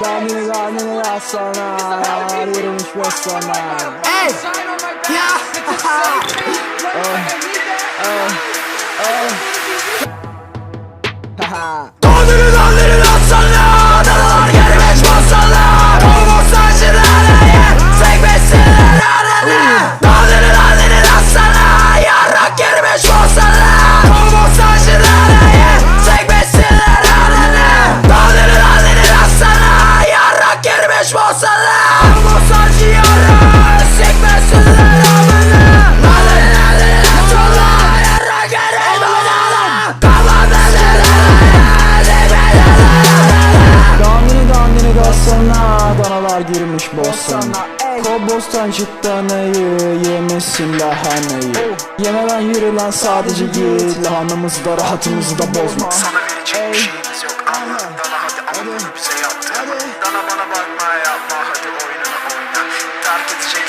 나니가 아니는 왔어나 이름 좋았어나 에이 야 하하 오늘은 오늘은 왔어나 Kuşlar girmiş bostana Kobostan ciddanayı Yemesin lahanayı. Oh. Yemeden yürü lan sadece git Lahanamızı da rahatımızı da bozma. Sana verecek bir şeyimiz yok. Anla Dana hadi. anla bize yaptığını Dana bana bakma yapma. Hadi oyununu oyna. Terk edecek